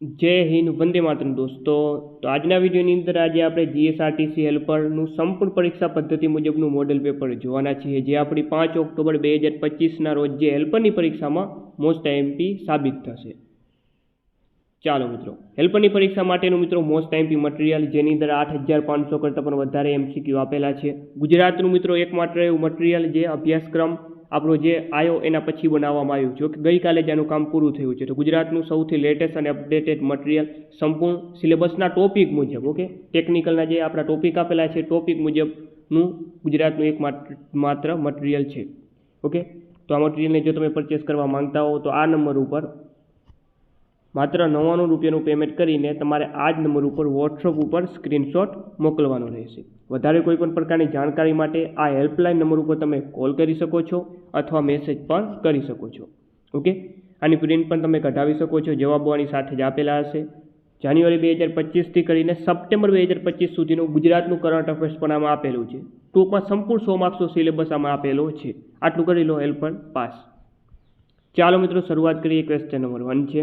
જય હિન્દ, વંદે માતરમ દોસ્તો. તો આજના વિડીયોની અંદર આજે આપણે જીએસઆરટીસી હેલ્પરનું સંપૂર્ણ પરીક્ષા પદ્ધતિ મુજબનું મોડેલ પેપર જોવાના છીએ, જે આપણી પાંચ ઓક્ટોબર બે હજાર પચીસના રોજ જે હેલ્પરની પરીક્ષામાં મોસ્ટ એમપી સાબિત થશે. ચાલો મિત્રો, હેલ્પરની પરીક્ષા માટેનું મિત્રો મોસ્ટ એમપી મટીરિયલ, જેની અંદર આઠ હજાર પાંચસો કરતાં પણ વધારે એમસીક્યુ આપેલા છે. ગુજરાતનું મિત્રો એકમાત્ર એવું મટીરિયલ જે અભ્યાસક્રમ આપણો જે આવ્યો એના પછી બનાવવામાં આવ્યું. જો કે ગઈકાલે જ આનું કામ પૂરું થયું છે. તો ગુજરાતનું સૌથી લેટેસ્ટ અને અપડેટેડ મટીરિયલ સંપૂર્ણ સિલેબસના ટોપિક મુજબ ઓકે ટેકનિકલના જે આપણા ટોપિક આપેલા છે ટોપિક મુજબનું ગુજરાતનું એક માત્ર માત્ર મટીરિયલ છે ઓકે તો આ મટીરિયલને જો તમે પરચેસ કરવા માંગતા હો, તો આ નંબર ઉપર માત્ર નવ્વાણું રૂપિયાનું પેમેન્ટ કરીને તમારે આ જ નંબર ઉપર વોટ્સઅપ ઉપર સ્ક્રીનશોટ મોકલવાનો રહેશે. વધારે કોઈ પણ પ્રકારની જાણકારી માટે આ હેલ્પલાઇન નંબર ઉપર તમે કોલ કરી શકો છો અથવા મેસેજ પણ કરી શકો છો. ઓકે આની પ્રિન્ટ પણ તમે કઢાવી શકો છો, જવાબો આની સાથે જ આપેલા હશે. જાન્યુઆરી બે હજાર પચીસથી કરીને સપ્ટેમ્બર બે હજાર પચીસ સુધીનું ગુજરાતનું કરંટ અફેર્સ પણ આમાં આપેલું છે. ટૂંકમાં સંપૂર્ણ સો માર્ક્સનો સિલેબસ આમાં આપેલો છે. આટલું કરી લો હેલ્પ પાસ ચાલો મિત્રો, શરૂઆત કરીએ ક્વેશ્ચન નંબર વન છે.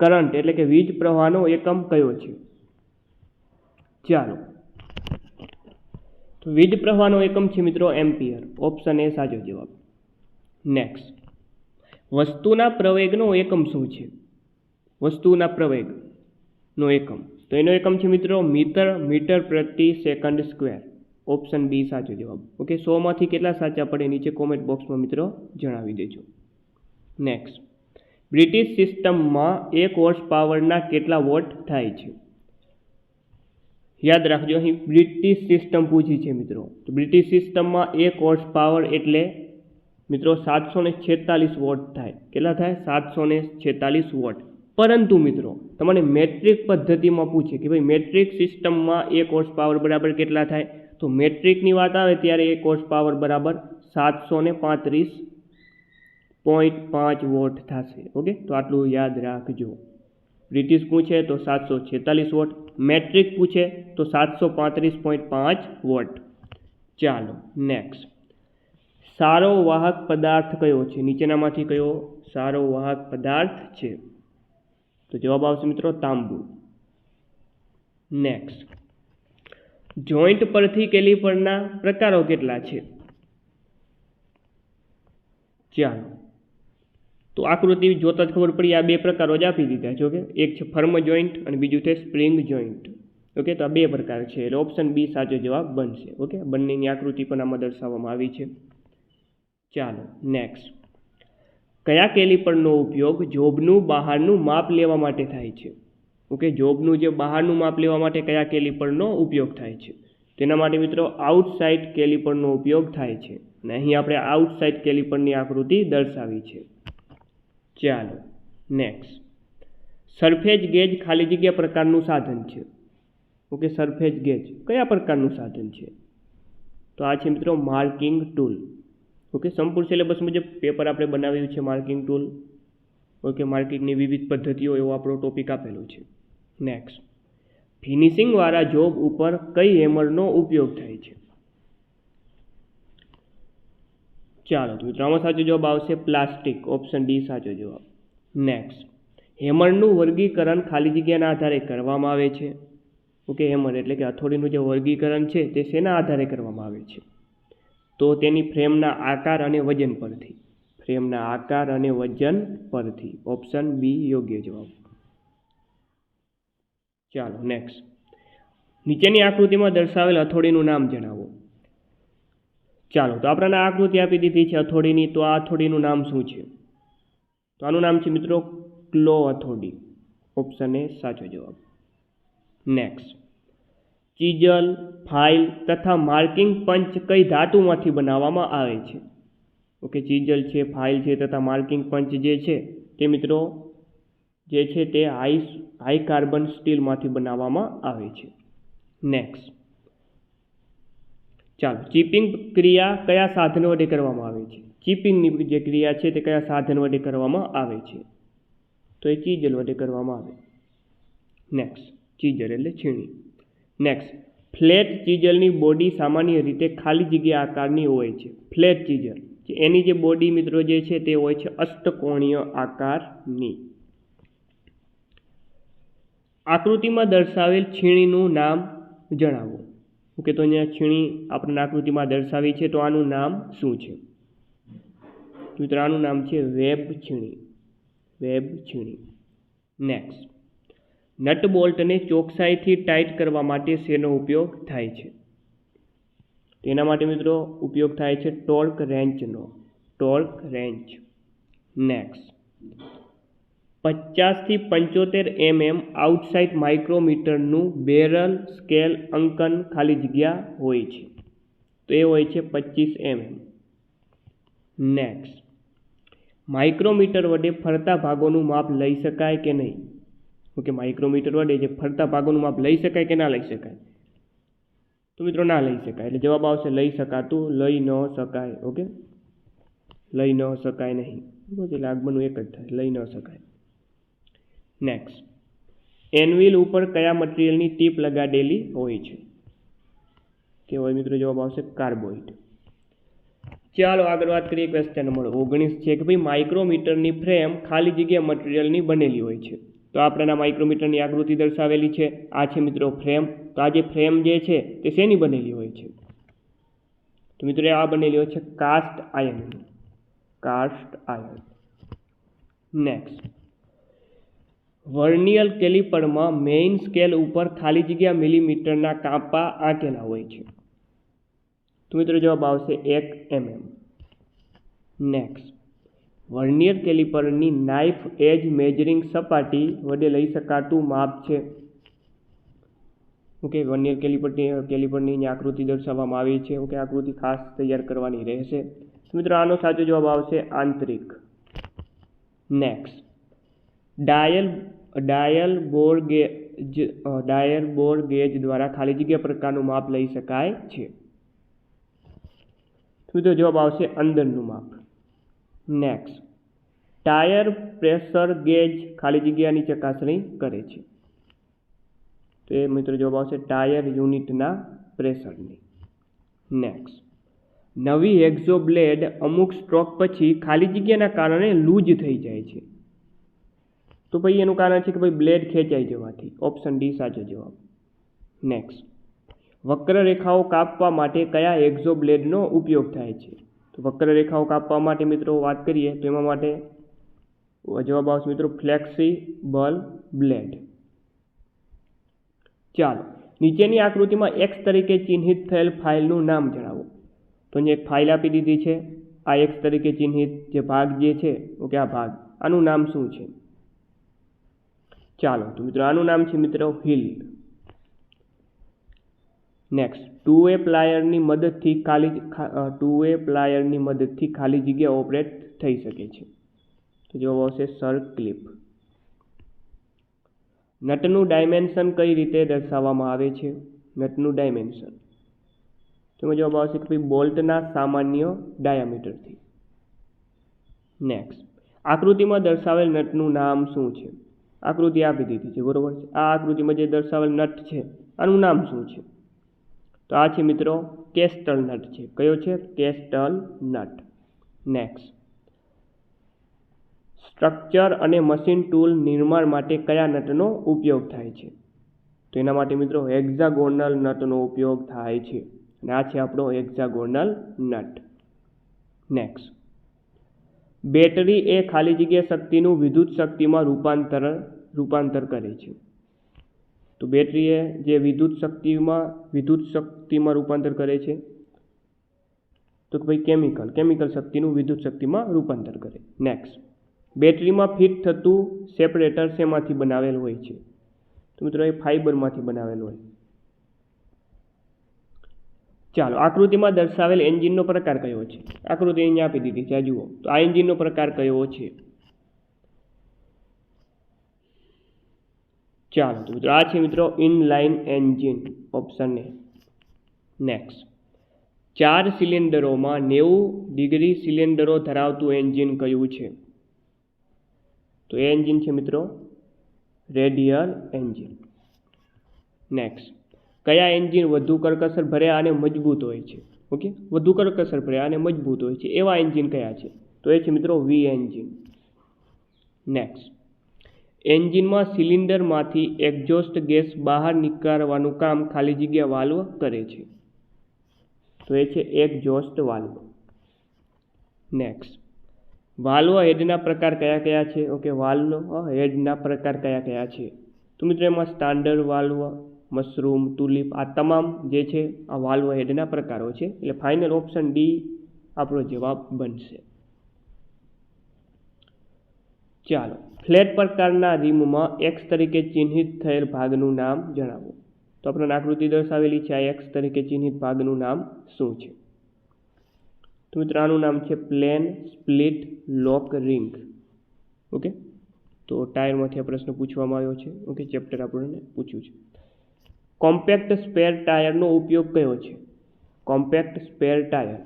કરંટ એટલે કે વીજ પ્રવાહનો એકમ કયો છે? ચાલો. તો વીજ પ્રવાહનો એકમ છે મિત્રો એમ્પિયર. ઓપ્શન એ સાચો જવાબ. નેક્સ્ટ વસ્તુના પ્રવેગનો એકમ શું છે? વસ્તુના પ્રવેગનો એકમ. તો એનો એકમ છે મિત્રો મીટર મીટર પ્રતિ સેકન્ડ સ્ક્વેર. ઓપ્શન બી સાચો જવાબ. ઓકે સોમાંથી કેટલા સાચા પડે નીચે કોમેન્ટ બોક્સમાં મિત્રો જણાવી દેજો. નેક્સ્ટ બ્રિટિશ સિસ્ટમમાં એક હોર્સ પાવરના કેટલા વોટ થાય છે? યાદ રાખજો, અહીં બ્રિટિશ સિસ્ટમ પૂછી છે મિત્રો. તો બ્રિટિશ સિસ્ટમમાં એક હોર્સ પાવર એટલે, મિત્રો સાતસો ને છેતાલીસ વોટ થાય. કેટલા થાય? સાતસો ને છેતાલીસ વોટ. પરંતુ મિત્રો, તમને મેટ્રિક પદ્ધતિમાં પૂછે કે ભાઈ મેટ્રિક સિસ્ટમમાં એક હોર્સ પાવર બરાબર કેટલા થાય? તો મેટ્રિકની વાત આવે ત્યારે એક હોર્સ પાવર બરાબર સાતસો ને પાંત્રીસ પોઈન્ટ પાંચ વોટ થશે ઓકે તો આટલું યાદ રાખજો. બ્રિટિશ પૂછે તો સાતસો છેતાલીસ વોટ. મેટ્રિક પૂછે તો સાતસો પાંત્રીસ પોઈન્ટ પાંચ વોટ. ચાલો નેક્સ્ટ સારો વાહક પદાર્થ કયો છે? નીચેનામાંથી કયો સારો વાહક પદાર્થ છે? તો જવાબ આવશે મિત્રો તાંબુ. નેક્સ્ટ જોઈન્ટ પરથી કેલિપરના પ્રકારો કેટલા છે? ચાલો. તો આકૃતિ જોતા જ ખબર પડી, આ બે પ્રકારો જ આપી દીધા. છે ઓકે એક છે ફર્મ જોઈન્ટ અને બીજું છે સ્પ્રિંગ જોઈન્ટ. ઓકે, તો આ બે પ્રકાર છે. એટલે ઓપ્શન બી સાચો જવાબ બનશે. ઓકે, બંનેની આકૃતિ પણ આમાં દર્શાવવામાં આવી છે. ચાલો, નેક્સ્ટ. કયા કેલિપરનો ઉપયોગ જોબનું બહારનું માપ લેવા માટે થાય છે? ઓકે, જોબનું જે બહારનું માપ લેવા માટે કયા કેલિપરનો ઉપયોગ થાય છે? તેના માટે મિત્રો આઉટસાઇડ કેલિપરનો ઉપયોગ થાય છે. અને અહીં આપણે આઉટસાઇડ કેલિપરની આકૃતિ દર્શાવી છે. ચાલો નેક્સ્ટ સરફેજ ગેજ ખાલી જગ્યા પ્રકારનું સાધન છે. ઓકે સરફેજ ગેજ કયા પ્રકારનું સાધન છે? તો આ છે મિત્રો માર્કિંગ ટૂલ. ઓકે, સંપૂર્ણ સિલેબસ મુજબ પેપર આપણે બનાવ્યું છે માર્કિંગ ટૂલ. ઓકે, માર્કિંગની વિવિધ પદ્ધતિઓ એવો આપણો ટોપિક આપેલો છે. નેક્સ્ટ ફિનિશિંગવાળા જોબ ઉપર કઈ હેમરનો ઉપયોગ થાય છે? ચાલો મિત્રો આમાં સાચો જવાબ આવશે પ્લાસ્ટિક. ઓપ્શન ડી સાચો જવાબ. નેક્સ્ટ હેમરનું વર્ગીકરણ ખાલી જગ્યાના આધારે કરવામાં આવે છે. ઓકે, હેમર એટલે કે હથોડીનું જે વર્ગીકરણ છે તે શેના આધારે કરવામાં આવે છે? તો તેની ફ્રેમના આકાર અને વજન પરથી. ફ્રેમના આકાર અને વજન પરથી. ઓપ્શન બી યોગ્ય જવાબ. ચાલો નેક્સ્ટ નીચેની આકૃતિમાં દર્શાવેલ હથોડીનું નામ જણાવો. ચાલો, તો આપણને આકૃતિ આપી દીધી છે અથોડીની, તો આ અથોડીનું નામ શું છે? તો આનું નામ છે મિત્રો ક્લો અથોડી. ઓપ્શન એ સાચો જવાબ. નેક્સ્ટ ચીજલ, ફાઇલ તથા માર્કિંગ પંચ કઈ ધાતુમાંથી બનાવવામાં આવે છે? ઓકે, ચીજલ છે, ફાઇલ છે તથા માર્કિંગ પંચ જે છે તે મિત્રો જે છે તે હાઈ હાઈ કાર્બન સ્ટીલમાંથી બનાવવામાં આવે છે. નેક્સ્ટ ચાલો, ચીપિંગ ક્રિયા કયા સાધન વડે કરવામાં આવે છે? ચીપિંગની જે ક્રિયા છે તે કયા સાધન વડે કરવામાં આવે છે? તો એ ચીજલ વડે કરવામાં આવે. નેક્સ્ટ ચીજલ એટલે છીણી. નેક્સ્ટ ફ્લેટ ચીજલની બોડી સામાન્ય રીતે ખાલી જગ્યા આકારની હોય છે. ફ્લેટ ચીજલ એની જે બોડી મિત્રો જે છે તે હોય છે અષ્ટકોણીય આકારની. આકૃતિમાં દર્શાવેલ છીણીનું નામ જણાવો. ઓકે તો અહીંયા છીણી આપણને આકૃતિમાં દર્શાવી છે, તો આનું નામ શું છે? મિત્રો, આનું નામ છે વેબ છીણી. વેબ છીણી. નેક્સ્ટ નટ બોલ્ટને ચોકસાઈથી ટાઈટ કરવા માટે શેનો ઉપયોગ થાય છે? તેના માટે મિત્રો ઉપયોગ થાય છે ટોર્ક રેન્ચનો. Torque wrench. નેક્સ્ટ પચાસથી પંચોતેર એમએમ આઉટસાઇડ માઇક્રોમીટરનું બેરલ સ્કેલ અંકન ખાલી જગ્યા હોય છે. તો એ હોય છે પચીસ એમએમ. નેક્સ્ટ માઇક્રોમીટર વડે ફરતા ભાગોનું માપ લઈ શકાય કે નહીં? ઓકે, માઇક્રોમીટર વડે જે ફરતા ભાગોનું માપ લઈ શકાય કે ના લઈ શકાય? તો મિત્રો ના લઈ શકાય, એટલે જવાબ આવશે લઈ શકાતું, લઈ ન શકાય, ઓકે? લઈ ન શકાય નહીં. એટલે આગમનું એક જ થાય, લઈ ન શકાય. નેક્સ્ટ એનવિલ ઉપર કયા મટીરિયલની ટીપ લગાડેલી હોય છે? કે હોય મિત્રો, જવાબ આવશે કાર્બોઇડ. ચાલો આગળ વાત કરીએ ક્વેશ્ચન નંબર ઓગણીસ છે કે ભાઈ માઇક્રોમીટરની ફ્રેમ ખાલી જગ્યા મટીરિયલની બનેલી હોય છે? તો આપણાના માઇક્રોમીટરની આકૃતિ દર્શાવેલી છે. આ છે મિત્રો ફ્રેમ તો આ જે ફ્રેમ જે છે તે શેની બનેલી હોય છે? તો મિત્રો, આ બનેલી હોય છે cast iron cast iron next vernier કેલિપરમાં main scale ઉપર ખાલી જગ્યા મિલીમીટરના કાંપા આંકેલા હોય છે. તો મિત્રો જવાબ આવશે એક એમએમ. નેક્સ્ટ વર્નિયર કેલિપરની નાઇફ એજ મેજરિંગ સપાટી વડે લઈ શકાતું માપ છે. ઓકે વર્નિયર કેલિપરની કેલિપરની આકૃતિ દર્શાવવામાં આવી છે ઓકે આકૃતિ ખાસ તૈયાર કરવાની રહેશે. મિત્રો આનો સાચો જવાબ આવશે આંતરિક. Next dial dial bore gauge dial bore gauge દ્વારા ખાલી જગ્યા પ્રકારનું માપ લઈ શકાય છે. તો મિત્રો જવાબ આવશે અંદરનું માપ. નેક્સ્ટ ટાયર પ્રેશર ગેજ ખાલી જગ્યાની ચકાસણી કરે છે. તો એ મિત્રો જવાબ આવશે ટાયર યુનિટના પ્રેશરની. નેક્સ્ટ નવી એક્ઝો બ્લેડ અમુક સ્ટ્રોક પછી ખાલી જગ્યાના કારણે લૂઝ થઈ જાય છે. તો ભાઈ એનું કારણ છે કે ભાઈ બ્લેડ ખેંચાઈ જવાથી. ઓપ્શન ડી સાચો જવાબ. નેક્સ્ટ વક્રરેખાઓ કાપવા માટે કયા એક્ઝો બ્લેડનો ઉપયોગ થાય છે? તો વક્રરેખાઓ કાપવા માટે મિત્રો વાત કરીએ તો એમાં માટે જવાબ આવશે મિત્રો ફ્લેક્સિબલ બ્લેડ. ચાલો. નીચેની આકૃતિમાં એક્સ તરીકે ચિહ્નિત થયેલ ફાઇલનું નામ જણાવો. તો અહીંયા એક ફાઇલ આપી દીધી છે. આ એક્સ તરીકે ચિહ્નિત જે ભાગ જે છે, ઓકે, આ ભાગ. આનું નામ શું છે? ચાલો, તો મિત્રો આનું નામ છે મિત્રો હિલ. નેક્સ્ટ ટુ વે પ્લાયરની મદદથી ખાલી ટુ વે પ્લાયરની મદદથી ખાલી જગ્યા ઓપરેટ થઈ શકે છે. તો જવાબ આવશે સર ક્લિપ. નટનું ડાયમેન્શન કઈ રીતે દર્શાવવામાં આવે છે? નટનું ડાયમેન્શન. તેમાં જવાબ આવશે કે ભાઈ બોલ્ટના સામાન્ય ડાયામીટરથી. નેક્સ્ટ આકૃતિમાં દર્શાવેલ નટનું નામ શું છે? આકૃતિ આપી દીધી છે, બરોબર છે? આ આકૃતિમાં જે દર્શાવેલ નટ છે, આનું નામ શું છે? તો આ છે મિત્રો, કેસ્ટલ નટ છે. કયો છે? Castle nut. નેક્સ્ટ સ્ટ્રક્ચર અને મશીન ટૂલ નિર્માણ માટે કયા નટનો ઉપયોગ થાય છે? તો એના માટે મિત્રો હેક્ઝાગોનલ નટનો ઉપયોગ થાય છે. અને આ છે આપણો હેક્ઝાગોનલ નટ. નેક્સ્ટ બેટરી એ ખાલી જગ્યા શક્તિનું વિદ્યુત શક્તિમાં રૂપાંતર રૂપાંતર કરે છે. તો બેટરી એ જે વિદ્યુત શક્તિમાં વિદ્યુત શક્તિમાં રૂપાંતર કરે છે, તો કે ભાઈ કેમિકલ કેમિકલ શક્તિનું વિદ્યુત શક્તિમાં રૂપાંતર કરે. નેક્સ્ટ બેટરીમાં ફિટ થતું સેપરેટર શેમાંથી બનાવેલ હોય છે? તો મિત્રો, એ ફાઇબરમાંથી બનાવેલ હોય. ચાલો, આકૃતિમાં દર્શાવેલ એન્જિનનો પ્રકાર કયો છે? આકૃતિ અહીંયા આપી દીધી છે જુઓ. તો આ એન્જિનનો પ્રકાર કયો છે? ચાલો તો મિત્રો, આ છે મિત્રો inline engine option A next ચાર સિલિન્ડરોમાં નેવું ડિગ્રી સિલિન્ડરો ધરાવતું એન્જિન કયું છે? તો એ એન્જિન છે મિત્રો, રેડિયલ એન્જિન. નેક્સ્ટ કયા એન્જિન વધુ કરકસર ભર્યા અને મજબૂત હોય છે? ઓકે? વધુ કરકસર ભર્યા અને મજબૂત હોય છે. એવા એન્જિન કયા છે? તો એ છે મિત્રો વી એન્જિન. નેક્સ્ટ એન્જિનમાં સિલિન્ડરમાંથી એક્ઝોસ્ટ ગેસ બહાર નીકાળવાનું કામ ખાલી જગ્યા વાલ્વ કરે છે. તો એ છે એક્ઝોસ્ટ વાલ્વ. નેક્સ્ટ વાલ્વ હેડના પ્રકાર કયા કયા છે? ઓકે, વાલ્વ હેડના પ્રકાર કયા કયા છે? તો મિત્રો એમાં સ્ટાન્ડર્ડ વાલ્વ મશરૂમ, તુલિપ આ તમામ જે છે આ વાલ્વ હેડના પ્રકારો છે. એટલે ફાઇનલ ઓપ્શન ડી આપણો જવાબ બનશે. ચાલો, ફ્લેટ પ્રકારના રીમમાં એક્સ તરીકે ચિહ્નિત થયેલ ભાગનું નામ જણાવો. તો આપણને આકૃતિ દર્શાવેલી છે આ એક્સ તરીકે ચિહ્નિત ભાગનું નામ શું છે? તો મિત્રો નામ છે plain split lock ring okay તો ટાયરમાંથી આ પ્રશ્ન પૂછવામાં આવ્યો છે. ઓકે ચેપ્ટર આપણને પૂછ્યું છે. કોમ્પેક્ટ સ્પેર ટાયરનો ઉપયોગ કયો છે? Compact spare tyre.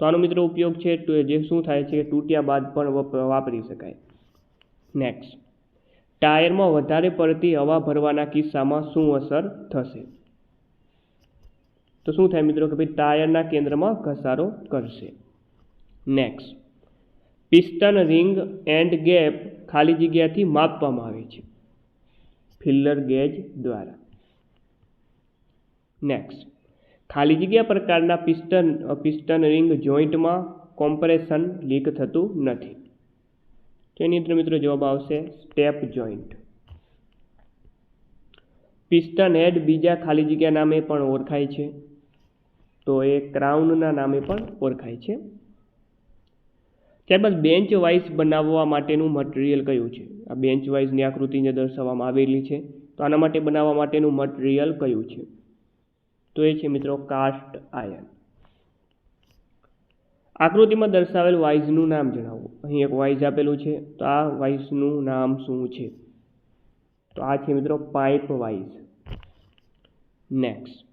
તો આનો મિત્રો ઉપયોગ છે જે શું થાય છે કે તૂટ્યા બાદ પણ વાપરી શકાય. નેક્સ્ટ ટાયરમાં વધારે પડતી હવા ભરવાના કિસ્સામાં શું અસર થશે? તો શું થાય મિત્રો કે ભાઈ ટાયરના કેન્દ્રમાં ઘસારો કરશે. Next piston ring end gap ખાલી જગ્યાથી માપવામાં આવે છે. ફિલ્લર ગેજ દ્વારા. નેક્સ્ટ ખાલી જગ્યા પ્રકારના પિસ્ટન પિસ્ટન રિંગ જોઈન્ટમાં કોમ્પ્રેશન લીક થતું નથી. તો એની અંદર મિત્રો જવાબ આવશે સ્ટેપ જોઈન્ટ. પિસ્ટન હેડ બીજા ખાલી જગ્યા નામે પણ ઓળખાય છે. તો એ ક્રાઉનના નામે પણ ઓળખાય છે. ત્યારબાદ બેન્ચ વાઇઝ બનાવવા માટેનું મટીરિયલ કયું છે? આ બેન્ચ વાઇઝની આકૃતિ દર્શાવવામાં આવેલી છે. તો આના માટે બનાવવા માટેનું મટીરિયલ કયું છે? તો એ છે મિત્રો કાસ્ટ આયર્ન આકૃતિમાં દર્શાવેલ વાઇઝનું નામ જણાવો. અહીં એક વાઇઝ આપેલું છે. તો આ વાઇઝનું નામ શું છે? તો આ છે મિત્રો પાઇપ વાઇઝ. નેક્સ્ટ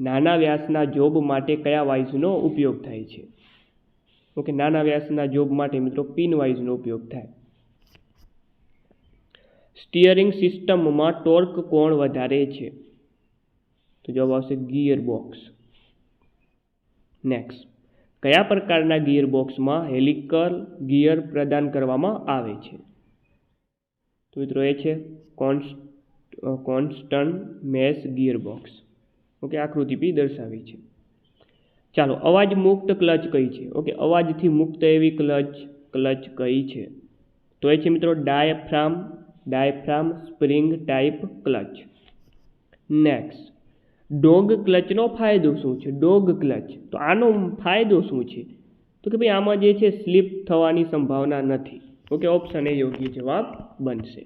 નાના વ્યાસના જોબ માટે કયા વાઇઝનો ઉપયોગ થાય છે? ઓકે, નાના વ્યાસના જોબ માટે મિત્રો પિન વાઇઝનો ઉપયોગ થાય. સ્ટિયરિંગ સિસ્ટમમાં ટોર્ક કોણ વધારે છે? તો જવાબ આવશે ગિયર બોક્સ નેક્સ્ટ કયા પ્રકારના ગિયર બોક્સમાં હેલિકલ ગિયર પ્રદાન કરવામાં આવે છે? તો મિત્રો એ છે કોન્સ્ટ constant mesh gear box okay, આકૃતિ બી દર્શાવી છે. ચાલો, અવાજ મુક્ત ક્લચ કઈ છે? ઓકે, અવાજથી મુક્ત એવી ક્લચ ક્લચ કઈ છે? તો એ છે મિત્રો diaphragm diaphragm spring type clutch. Next dog ક્લચનો ફાયદો શું છે? Dog clutch. તો આનો ફાયદો શું છે? તો કે ભાઈ આમાં જે છે સ્લીપ થવાની સંભાવના નથી. ઓકે, ઓપ્શન એ યોગ્ય જવાબ બનશે.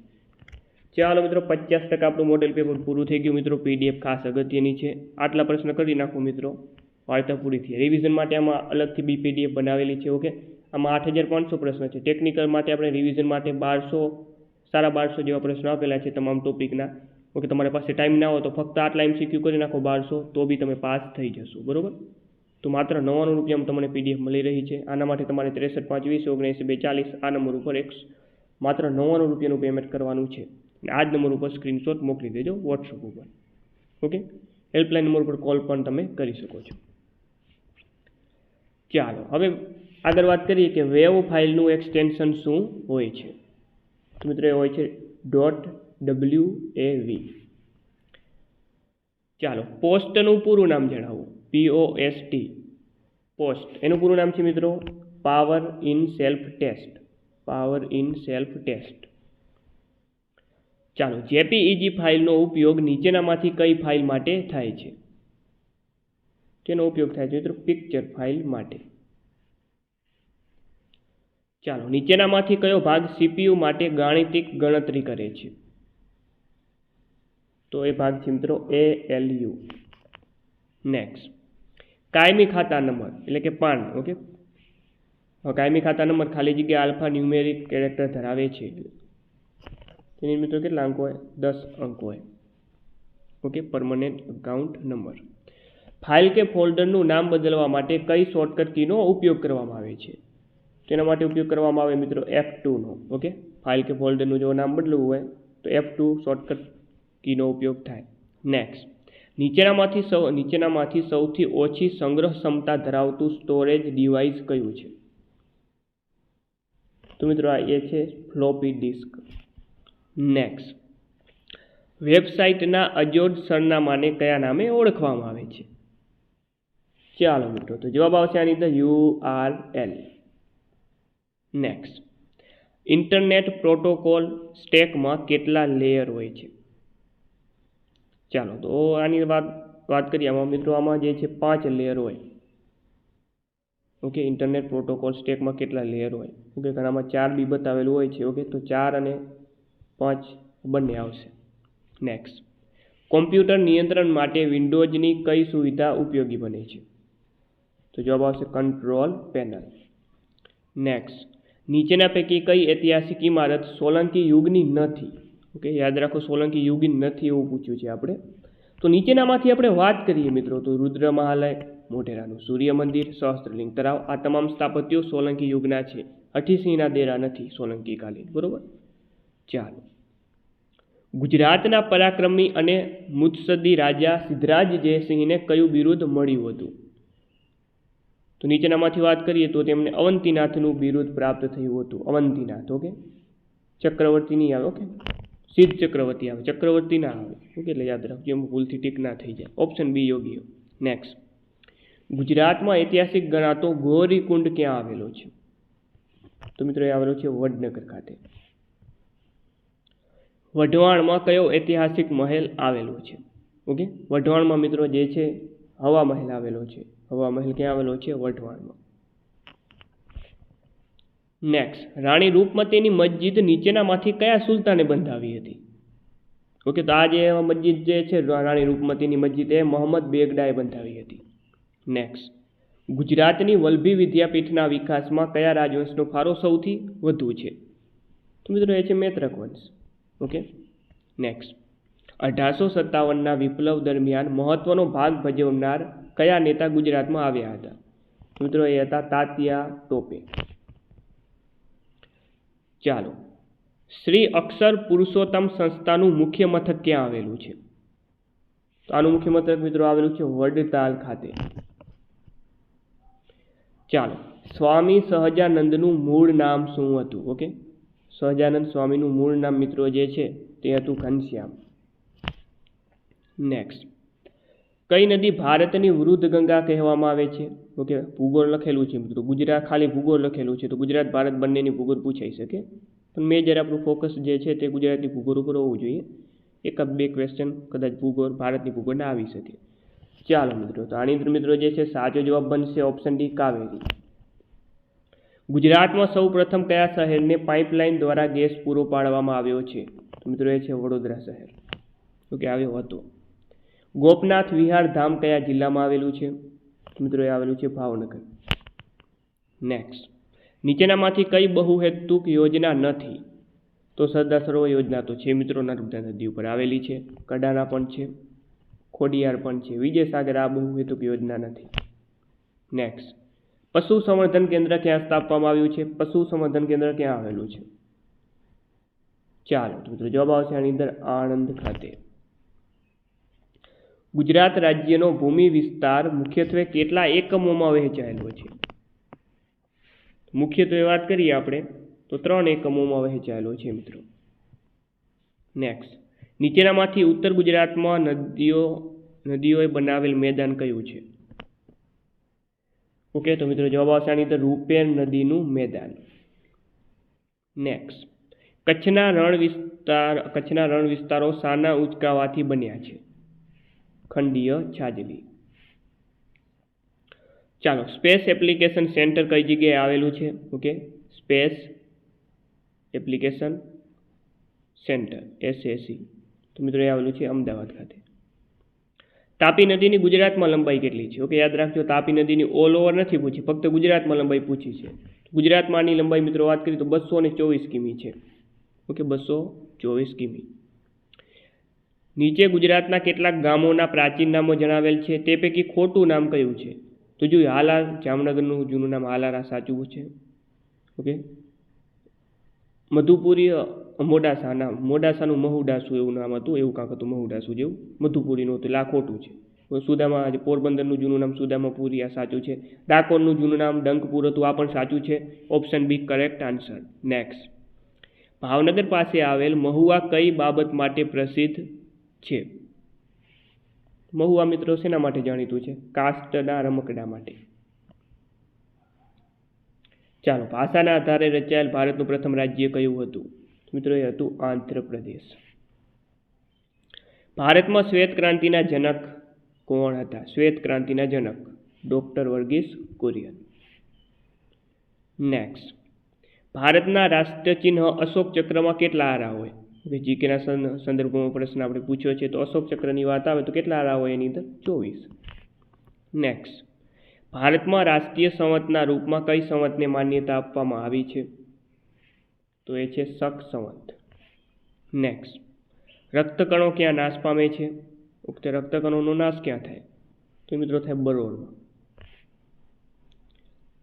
ચાલો મિત્રો, પચાસ ટકા આપણું મોડેલ પેપર પૂરું થઈ ગયું મિત્રો. પીડીએફ ખાસ અગત્યની છે. આટલા પ્રશ્ન કરી નાખો મિત્રો. વાર્તા પૂરી થઈ. રિવિઝન માટે આમાં અલગથી બી પીડીએફ બનાવેલી છે, ઓકે? આમાં આઠ હજાર પાંચસો પ્રશ્ન છે. ટેકનિકલ માટે આપણે રિવિઝન માટે બારસો, સાડા બારસો જેવા પ્રશ્નો આપેલા છે તમામ ટોપિકના ઓકે, તમારી પાસે ટાઈમ ના હોય તો ફક્ત આટલા એમસીક્યુ કરી નાખો, બારસો, તો બી તમે પાસ થઈ જશો, બરોબર? તો માત્ર નવ્વાણું રૂપિયામાં તમને પીડીએફ મળી રહી છે. આના માટે તમારે ત્રેસઠ પાંચ વીસ ઓગણએંસી બે ચાલીસ આ નંબર ઉપર એક માત્ર નવ્વાણું રૂપિયાનું પેમેન્ટ કરવાનું છે. અને આ જ નંબર ઉપર સ્ક્રીનશોટ મોકલી દેજો વોટ્સઅપ ઉપર. ઓકે? હેલ્પલાઇન નંબર પર કોલ પણ તમે કરી શકો છો. ચાલો, હવે આગળ વાત કરીએ કે વેવ ફાઇલનું એક્સટેન્શન શું હોય છે? મિત્રો, એ હોય છે ડોટ ડબલ્યુ એ વી ચાલો પોસ્ટનું પૂરું નામ જણાવો. પીઓ એસ ટી પોસ્ટ એનું પૂરું નામ છે મિત્રો? Power in self test power in self test ચાલો જેપીઈજી ફાઇલનો ઉપયોગ નીચેનામાંથી કઈ ફાઇલ માટે થાય છે? તેનો ઉપયોગ થાય છે મિત્રો? પિક્ચર ફાઇલ માટે. ચાલો, નીચેનામાંથી કયો ભાગ સીપીયુ માટે ગાણિતિક ગણતરી કરે છે? તો એ ભાગ છે મિત્રો એ એલ યુ નેક્સ્ટ કાયમી ખાતા નંબર, એટલે કે પાન ઓકે કાયમી ખાતા નંબર ખાલી જગ્યા આલ્ફા ન્યુમેરિક કેરેક્ટર ધરાવે છે. તેની મિત્રો કેટલા અંક હોય? દસ અંક હોય. Okay permanent account number file કે ફોલ્ડરનું નામ બદલવા માટે કઈ શોર્ટકટ કીનો ઉપયોગ કરવામાં આવે છે? તેના માટે ઉપયોગ કરવામાં આવે મિત્રો એફ ટુનો ઓકે ફાઇલ કે ફોલ્ડરનું જો નામ બદલવું હોય, તો એફ ટુ શોર્ટકટ કીનો ઉપયોગ થાય. નેક્સ્ટ નીચેનામાંથી સૌ, નીચેનામાંથી સૌથી ઓછી સંગ્રહ ક્ષમતા ધરાવતું સ્ટોરેજ ડિવાઇસ કયું છે? તો મિત્રો આ એ છે ફ્લોપી ડિસ્ક નેક્સ્ટ વેબસાઇટના અજોડ સરનામાને કયા નામે ઓળખવામાં આવે છે? ચાલો મિત્રો, તો જવાબ આવશે આની અંદર U R L. Next internet protocol સ્ટેકમાં કેટલા લેયર હોય છે? ચાલો, તો આની વાત વાત કરીએ. આમાં મિત્રો, આમાં જે છે પાંચ લેયર હોય. ઓકે ઇન્ટરનેટ પ્રોટોકોલ સ્ટેકમાં કેટલા લેયર હોય? ઓકે ઘણામાં ચાર બી બતાવેલું હોય છે ઓકે તો ચાર અને પાંચ બંને આવશે. નેક્સ્ટ કોમ્પ્યુટર નિયંત્રણ માટે વિન્ડોઝની કઈ સુવિધા ઉપયોગી બને છે? તો જવાબ આવશે કંટ્રોલ પેનલ નેક્સ્ટ નીચેના પૈકી કઈ ઐતિહાસિક ઇમારત સોલંકી યુગની નથી? ઓકે, યાદ રાખો સોલંકી યુગીન નથી એવું પૂછ્યું છે આપણે. તો નીચેનામાંથી આપણે વાત કરીએ મિત્રો, તો રુદ્ર મહાલય, મોઢેરાનું સૂર્ય મંદિર, સહસ્ત્રલિંગ તળાવ, આ તમામ સ્થાપત્યો સોલંકી યુગના છે. અઠીસિંહના દેરા નથી સોલંકી કાલીન, બરોબર? ચાલો. ગુજરાતના પરાક્રમી અને મુત્સદી રાજા સિદ્ધરાજ જયસિંહને કયું બિરુદ મળ્યું હતું? તો નીચેનામાંથી વાત કરીએ તો તેમને અવંતીનાથનું બિરુદ પ્રાપ્ત થયું હતું. અવંતીનાથ, ઓકે? ચક્રવર્તી નહીં આવે, ઓકે? સિદ્ધ ચક્રવર્તી આવે, ચક્રવર્તી ના આવે. ઓકે એટલે યાદ રાખજો, એમ ભૂલથી ટીક ના થઈ જાય. ઓપ્શન બી યોગ્ય. નેક્સ્ટ ગુજરાતમાં ઐતિહાસિક ગણાતો ગૌરીકુંડ ક્યાં આવેલો છે? તો મિત્રો, એ આવેલો છે વડનગર ખાતે. વઢવાણમાં કયો ઐતિહાસિક મહેલ આવેલો છે? ઓકે? વઢવાણમાં મિત્રો જે છે, હવા મહેલ આવેલો છે. હવા મહેલ ક્યાં આવેલો છે? વઢવાણમાં. નેક્સ્ટ રાણી રૂપમતીની મસ્જિદ નીચેનામાંથી કયા સુલતાને બંધાવી હતી? ઓકે, તો આ જે મસ્જિદ જે છે રાણી રૂપમતીની મસ્જિદ એ મોહમ્મદ બેગડાએ બંધાવી હતી. નેક્સ્ટ ગુજરાતની વલ્ભી વિદ્યાપીઠના વિકાસમાં કયા રાજવંશનો ફાળો સૌથી વધુ છે? તો મિત્રો એ છે મૈત્રક વંશ. ઓકે? નેક્સ્ટ અઢારસો સત્તાવનના વિપ્લવ દરમિયાન મહત્વનો ભાગ ભજવનાર કયા નેતા ગુજરાતમાં આવ્યા હતા? મિત્રો એ હતા તાત્યા ટોપે. ચાલો. શ્રી અક્ષર પુરુષોત્તમ સંસ્થાનું મુખ્ય મથક ક્યાં આવેલું છે? તો આનું મુખ્ય મથક મિત્રો આવેલું છે વડતાલ ખાતે. ચાલો. સ્વામી સહજાનંદનું મૂળ નામ શું હતું? ઓકે? સહજાનંદ સ્વામીનું મૂળ નામ મિત્રો જે છે તે હતું ઘનશ્યામ. નેક્સ્ટ કઈ નદી ભારતની વૃદ્ધ ગંગા કહેવામાં આવે છે? ઓકે, ભૂગોળ લખેલું છે મિત્રો. ગુજરાત, ખાલી ભૂગોળ લખેલું છે તો ગુજરાત, ભારત બંનેની ભૂગોળ પૂછાઈ શકે. પણ મેજર આપણું ફોકસ જે છે તે ગુજરાતની ભૂગોળ ઉપર હોવું જોઈએ. એક બે ક્વેશ્ચન કદાચ ભૂગોળ ભારતની ભૂગોળ ના આવી શકે. ચાલો મિત્રો, તો આની અંદર મિત્રો જે છે સાચો જવાબ બનશે ઓપ્શન ડી, કાવેરી. ગુજરાતમાં સૌ પ્રથમ કયા શહેરને પાઇપલાઇન દ્વારા ગેસ પૂરો પાડવામાં આવ્યો છે? તો મિત્રો એ છે વડોદરા શહેર. ઓકે, આવ્યો હતો. ગોપનાથ વિહાર ધામ કયા જિલ્લામાં આવેલું છે? મિત્રો, એ આવેલું છે ભાવનગર. નેક્સ્ટ નીચેનામાંથી કઈ બહુહેતુક યોજના નથી? તો સરદાર સરોવર યોજના તો છે મિત્રો, નર્મદા નદી ઉપર આવેલી છે. કડાના પણ છે. ખોડિયાર પણ છે. વિજયસાગર આ બહુહેતુક યોજના નથી. નેક્સ્ટ પશુ સંવર્ધન કેન્દ્ર ક્યાં સ્થાપવામાં આવ્યું છે? પશુ સંવર્ધન કેન્દ્ર ક્યાં આવેલું છે? ચાલો મિત્રો, જવાબ આવશે આની અંદર આણંદ ખાતે. ગુજરાત રાજ્યનો ભૂમિ વિસ્તાર મુખ્યત્વે કેટલા એકમોમાં વહેંચાયેલો છે? મુખ્યત્વે વાત કરીએ આપણે, તો ત્રણ એકમોમાં વહેંચાયેલો છે મિત્રો. નેક્સ્ટ નીચેનામાંથી ઉત્તર ગુજરાતમાં નદીઓ, નદીઓએ બનાવેલ મેદાન કયું છે? ઓકે, તો મિત્રો જવાબ આવશે આની અંદર રૂપેર નદીનું મેદાન. નેક્સ્ટ કચ્છના રણ વિસ્તાર, કચ્છના રણ વિસ્તારો શાના ઉંચકાવાથી બન્યા છે. ખંડીય છાજલી. ચાલો, સ્પેસ એપ્લિકેશન સેન્ટર કઈ જગ્યાએ આવેલું છે? Okay, space application centre SAC તો મિત્રો એ આવેલું છે અમદાવાદ ખાતે. તાપી નદીની ગુજરાતમાં લંબાઈ કેટલી છે? ઓકે, યાદ રાખજો, તાપી નદીની ઓલ ઓવર નથી પૂછી, ફક્ત ગુજરાતમાં લંબાઈ પૂછી છે. ગુજરાતમાંની લંબાઈ મિત્રો વાત કરીએ તો બસો ને ચોવીસ કિમી છે. ઓકે, બસો ચોવીસ કિમી. નીચે ગુજરાતના કેટલાક ગામોના પ્રાચીન નામો જણાવેલ છે. તે પૈકી ખોટું નામ કયું છે? તો જોયું હાલા, જામનગરનું જૂનું નામ હાલારા સાચું છે. ઓકે? મધુપુરી મોડાસાના, મોડાસાનું મહુડાસુ એવું નામ હતું. એવું કાંક હતું, મહુડાસુ જેવું. મધુપુરીનું હતું. આ ખોટું છે. સુદામા જે પોરબંદરનું જૂનું નામ સુદામાપુરી આ સાચું છે. ડાકોરનું જૂનું નામ ડંકપુર હતું. આ પણ સાચું છે. Option B correct answer. Next. Bhavnagar પાસે આવેલ મહુવા કઈ બાબત માટે પ્રસિદ્ધ? છે. મહુવા મિત્રો શેના માટે જાણીતું છે? કાસ્ટના રમકડા માટે. ચાલો, ભાષાના આધારે રચાયેલ ભારતનું પ્રથમ રાજ્ય કયું હતું? મિત્રો, એ હતું આંધ્રપ્રદેશ. ભારતમાં શ્વેત ક્રાંતિના જનક કોણ હતા? શ્વેત ક્રાંતિના જનક ડોક્ટર વર્ગીસ કુરિયન. નેક્સ્ટ ભારતના રાષ્ટ્રચિહ્ન અશોક ચક્રમાં કેટલા આરા હોય? કે જીકેના સંદર્ભમાં પ્રશ્ન આપણે પૂછ્યો છે, તો અશોક ચક્રની વાત આવે તો કેટલા આરા હોય એની અંદર? ચોવીસ. નેક્સ્ટ ભારતમાં રાષ્ટ્રીય સંવતના રૂપમાં કઈ સંવતને માન્યતા આપવામાં આવી છે? તો એ છે શક સંવત. નેક્સ્ટ રક્તકણો ક્યાં નાશ પામે છે? ઉક્ત રક્તકણોનો નાશ ક્યાં થાય? તો મિત્રો થાય બરોળમાં.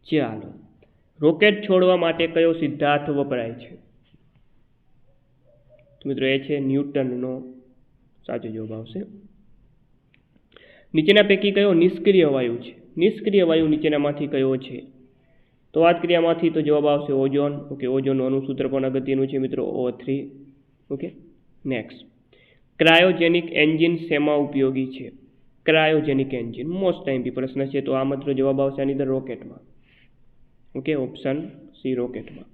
ચાલો. રોકેટ છોડવા માટે કયો સિદ્ધાંત વપરાય છે? તો મિત્રો એ છે ન્યૂટનનો સાચો જવાબ આવશે. નીચેના પૈકી કયો નિષ્ક્રિય વાયુ છે? નિષ્ક્રિય વાયુ નીચેનામાંથી કયો છે? તો વાત કરીએ તો જવાબ આવશે ઓઝોન. ઓકે, ઓઝોનનું અનુસૂત્ર પણ અગત્યનું છે મિત્રો O three okay next cryogenic engine શેમાં ઉપયોગી છે? Cryogenic engine. Most time B પ્રશ્ન છે. તો આ માત્ર જવાબ આવશે આની અંદર રોકેટમાં. ઓકે, ઓપ્શન સી રોકેટમાં.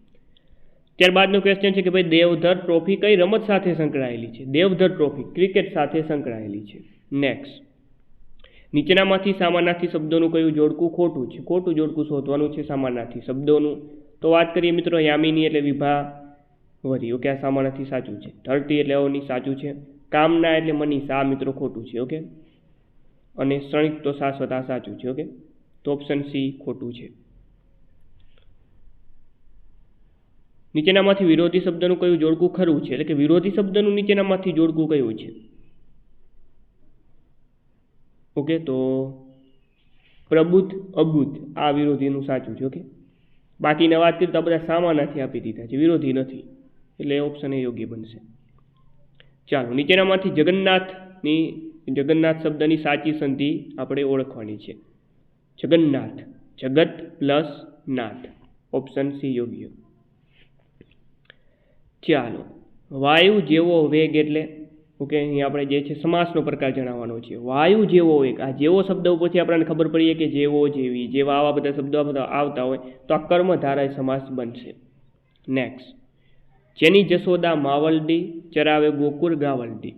ત્યારબાદનો ક્વેશ્ચન છે કે ભાઈ દેવધર ટ્રોફી કઈ રમત સાથે સંકળાયેલી છે? દેવધર ટ્રોફી ક્રિકેટ સાથે સંકળાયેલી છે. નેક્સ્ટ નીચેનામાંથી સામાનાર્થી શબ્દોનું કયું જોડકું ખોટું છે? ખોટું જોડકું શોધવાનું છે સામાનાથી શબ્દોનું. તો વાત કરીએ મિત્રો યામિની એટલે વિભા વરી ઓકે આ સામાનાથી સાચું છે? ધરતી એટલે અવની સાચું છે. કામના એટલે મનીષા આ મિત્રો ખોટું છે ઓકે અને ક્ષણિક તો શાશ્વત આ સાચું છે ઓકે તો ઓપ્શન સી ખોટું છે. નીચેનામાંથી વિરોધી શબ્દનું કયું જોડકું ખરું છે? એટલે કે વિરોધી શબ્દનું નીચેનામાંથી જોડકું કયું છે? ઓકે, તો પ્રબુદ્ધ, અબુદ્ધ, આ વિરોધીનું સાચું છે, ઓકે? બાકીના વાત કરતા બધા સામાનાથી આપી દીધા છે, વિરોધી નથી. એટલે ઓપ્શન એ યોગ્ય બનશે. ચાલો, નીચેનામાંથી જગન્નાથની, જગન્નાથ શબ્દની સાચી સંધિ આપણે ઓળખવાની છે. જગન્નાથ, જગત પ્લસ નાથ. ઓપ્શન સી યોગ્ય. ચાલો. વાયુ જેવો વેગ એટલે, ઓકે અહીં આપણે જે છે સમાસનો પ્રકાર જણાવવાનો છે. વાયુ જેવો વેગ. આ જેવો શબ્દ ઉપરથી આપણને ખબર પડીએ કે જેવો જેવી, જેવા આવા બધા શબ્દો બધા આવતા હોય, તો આ કર્મધારાય સમાસ બનશે. નેક્સ્ટ જેની જશોદા માવલડી ચરાવે ગોકુળ ગાવલડી.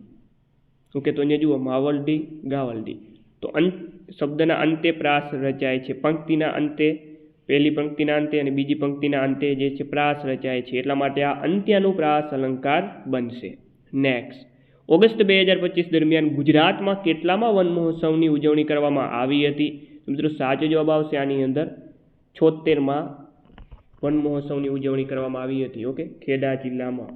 ઓકે, તો અહીંયા જુઓ, માવલડી ગાવલડી. તો અંત, શબ્દના અંતે પ્રાસ રચાય છે. પંક્તિના અંતે પહેલી પંક્તિના અંતે અને બીજી પંક્તિના અંતે જે છે પ્રાસ રચાય છે. એટલા માટે આ અંત્યનું પ્રાસ અલંકાર બનશે. નેક્સ્ટ ઓગસ્ટ બે હજાર પચીસ દરમિયાન ગુજરાતમાં કેટલામાં વન મહોત્સવની ઉજવણી કરવામાં આવી હતી? મિત્રો સાચો જવાબ આવશે આની અંદર છોતેરમાં વન મહોત્સવની ઉજવણી કરવામાં આવી હતી. ઓકે? ખેડા જિલ્લામાં.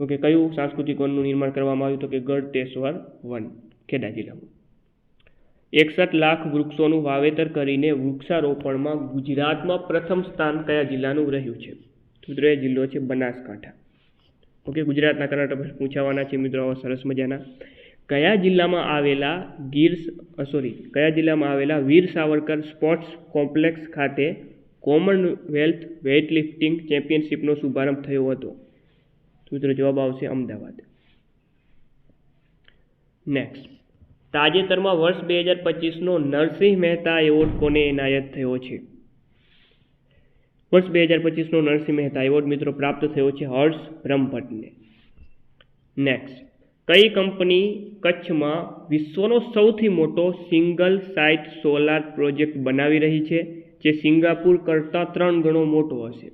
ઓકે, કયું સાંસ્કૃતિક વનનું નિર્માણ કરવામાં આવ્યું તો કે ગઢતેશ્વર વન, ખેડા જિલ્લામાં. એકસઠ લાખ વૃક્ષોનું વાવેતર કરીને વૃક્ષારોપણમાં ગુજરાતમાં પ્રથમ સ્થાન કયા જિલ્લાનું રહ્યું છે? મિત્રો એ જિલ્લો છે બનાસકાંઠા. ઓકે, ગુજરાતના કર્ણાટક પૂછાવાના છે મિત્રો સરસ મજાના. કયા જિલ્લામાં આવેલા ગીર સોરી કયા જિલ્લામાં આવેલા વીર સાવરકર સ્પોર્ટ્સ કોમ્પ્લેક્સ ખાતે કોમનવેલ્થ વેઇટલિફ્ટિંગ ચેમ્પિયનશિપનો શુભારંભ થયો હતો? મિત્રો જવાબ આવશે અમદાવાદ. નેક્સ્ટ. તાજેતરમાં વર્ષ બે હજાર પચીસનો નરસિંહ મહેતા એવોર્ડ કોને એનાયત થયો છે? વર્ષ બે હજાર પચીસનો નરસિંહ મહેતા એવોર્ડ મિત્રો પ્રાપ્ત થયો છે હર્ષ બ્રહ્મભટ્ટને. નેક્સ્ટ કઈ કંપની કચ્છમાં વિશ્વનો સૌથી મોટો સિંગલ સાઇટ સોલાર પ્રોજેક્ટ બનાવી રહી છે, જે સિંગાપુર કરતાં ત્રણ ગણો મોટો હશે?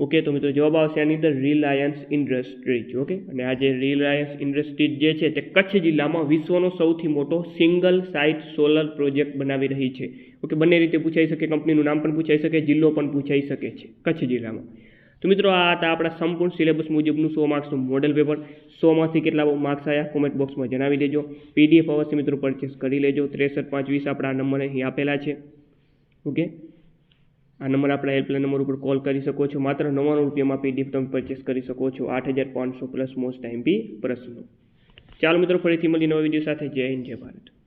ઓકે તો મિત્રો જવાબ આવશે આની અંદર રિલાયન્સ ઇન્ડસ્ટ્રીઝ ઓકે અને આ જે રિલાયન્સ ઇન્ડસ્ટ્રીઝ જે છે તે કચ્છ જિલ્લામાં વિશ્વનો સૌથી મોટો સિંગલ સાઇટ સોલર પ્રોજેક્ટ બનાવી રહી છે. ઓકે બંને રીતે પૂછાઈ શકે કંપનીનું નામ પણ પૂછાઈ શકે, જિલ્લો પણ પૂછાઈ શકે છે, કચ્છ જિલ્લામાં. તો મિત્રો, આ હતા આપણા સંપૂર્ણ સિલેબસ મુજબનું સો માર્ક્સનું મોડેલ પેપર સોમાંથી કેટલા માર્ક્સ આવ્યા કોમેન્ટ બોક્સમાં જણાવી દેજો. પીડીએફ અવશ્ય મિત્રો પરચેસ કરી લેજો. ત્રેસઠ પાંચ વીસ આપણા નંબર અહીં આપેલા છે. ઓકે આ નંબર આપણા હેલ્પલાઇન નંબર ઉપર કોલ કરી શકો છો. માત્ર નવ્વાણું રૂપિયામાં પીડીએફ તમે પરચેસ કરી શકો છો. આઠ હજાર પાંચસો પ્લસ મોસ્ટ ટાઈમ બી પ્રશ્નો. ચાલો મિત્રો, ફરીથી મળી નવા વીડિયો સાથે. જય હિન્દ, જય ભારત.